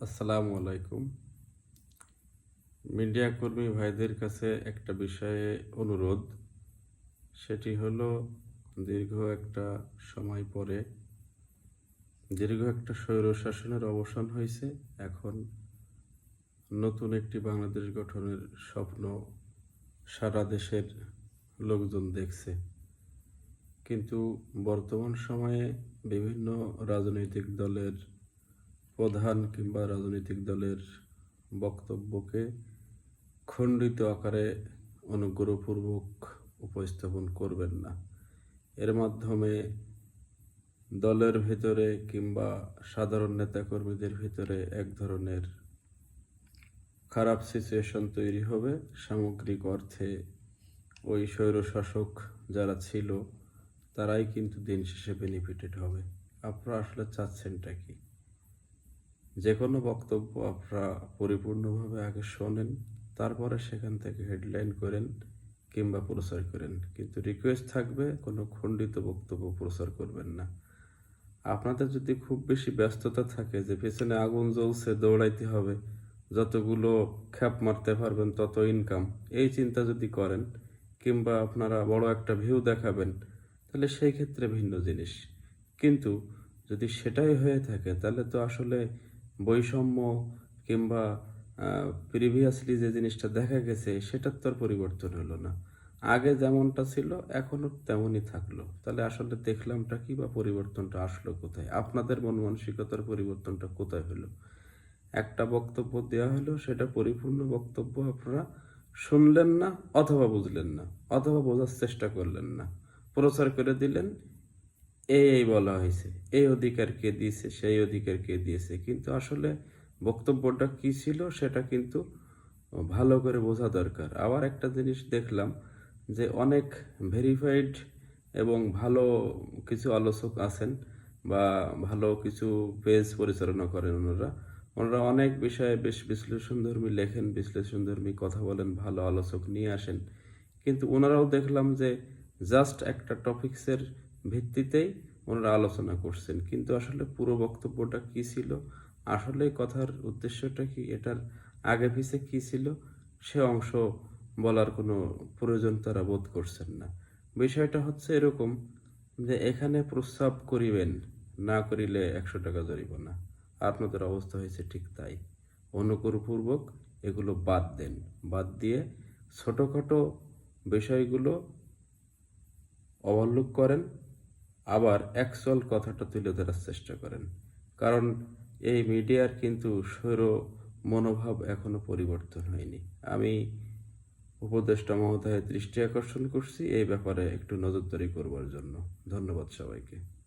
আসসালামু আলাইকুম। মিডিয়া কর্মী ভাইদের কাছে একটা বিষয়ে অনুরোধ। সেটি হলো, দীর্ঘ একটা সময় পরে দীর্ঘ একটা স্বৈর শাসনের অবসান হয়েছে। এখন নতুন একটি বাংলাদেশ গঠনের স্বপ্ন সারা দেশের লোকজন দেখছে। কিন্তু বর্তমান সময়ে বিভিন্ন রাজনৈতিক দলের প্রধান কিংবা রাজনৈতিক দলের বক্তব্যকে খণ্ডিত আকারে অনুগ্রহপূর্বক উপস্থাপন করবেন না। এর মাধ্যমে দলের ভিতরে কিংবা সাধারণ নেতাকর্মীদের ভিতরে এক ধরনের খারাপ সিচুয়েশন তৈরি হবে। সামগ্রিক অর্থে ওই স্বৈরশাসক যারা ছিল, তারাই কিন্তু দিন শেষে বেনিফিটেড হবে। আপনারা আসলে চাচ্ছেনটা কি? যে কোনো বক্তব্য আপনারা পরিপূর্ণভাবে আগে শোনেন, তারপরে সেখান থেকে হেডলাইন করেন কিংবা প্রচার করেন। কিন্তু রিকোয়েস্ট থাকবে, কোনো খণ্ডিত বক্তব্য প্রচার করবেন না। আপনাদের যদি খুব বেশি ব্যস্ততা থাকে যে পেছনে আগুন জ্বলছে, দৌড়াইতে হবে, যতগুলো খ্যাপ মারতে পারবেন তত ইনকাম এই চিন্তা যদি করেন, কিংবা আপনারা বড় একটা ভিউ দেখাবেন, তাহলে সেই ক্ষেত্রে ভিন্ন জিনিস। কিন্তু যদি সেটাই হয়ে থাকে, তাহলে তো আসলে বৈষম্য কিংবা প্রিভিয়াসলি যে জিনিসটা দেখা গেছে, সেটার তো আর পরিবর্তন হলো না। আগে যেমনটা ছিল, এখনও তেমনই থাকল। তাহলে আসলে দেখলামটা কি বা পরিবর্তনটা আসলো কোথায়? আপনাদের মন মানসিকতার পরিবর্তনটা কোথায় হলো? একটা বক্তব্য দেওয়া হলো, সেটা পরিপূর্ণ বক্তব্য আপনারা শুনলেন না অথবা বুঝলেন না, অথবা বোঝার চেষ্টা করলেন না। প্রচার করে দিলেন এই বলা হয়েছে, এই অধিকার কে দিয়েছে, সেই অধিকার কে দিয়েছে। কিন্তু আসলে বক্তব্যটা কি ছিল সেটা কিন্তু ভালো করে বোঝা দরকার। আবার একটা জিনিস দেখলাম যে অনেক ভেরিফাইড এবং ভালো কিছু আলোচক আছেন বা ভালো কিছু পেজ পরিচালনা করেন ওনারা। ওনারা অনেক বিষয়ে বেশ বিশ্লেষণধর্মী লেখেন, বিশ্লেষণধর্মী কথা বলেন, ভালো আলোচক নিয়ে আসেন। কিন্তু ওনারাও দেখলাম যে জাস্ট একটা টপিক্সের ভিত্তিতেই ওনারা আলোচনা করছেন। কিন্তু আসলে পুরো বক্তব্যটা কি ছিল? আসলে কথার উদ্দেশ্যটা কি? এটার আগে পিছে কি ছিল? সে অংশ বলার কোনো প্রয়োজন তারা বোধ করছেন না। বিষয়টা হচ্ছে এরকম যে এখানে প্রস্রাব করিবেন, না করিলে একশো টাকা জরিমানা। আপনাদের অবস্থা হয়েছে ঠিক তাই। অনুকূলপূর্বক এগুলো বাদ দেন। বাদ দিয়ে ছোটোখাটো বিষয়গুলো ওভারলুক করেন। আবার অ্যাকচুয়াল কথাটা তুলে ধরার চেষ্টা করেন। কারণ এই মিডিয়ার কিন্তু সৌর মনোভাব এখনও পরিবর্তন হয়নি। আমি উপদেষ্টা মহোদয়ের দৃষ্টি আকর্ষণ করছি, এই ব্যাপারে একটু নজরদারি করবার জন্য। ধন্যবাদ সবাইকে।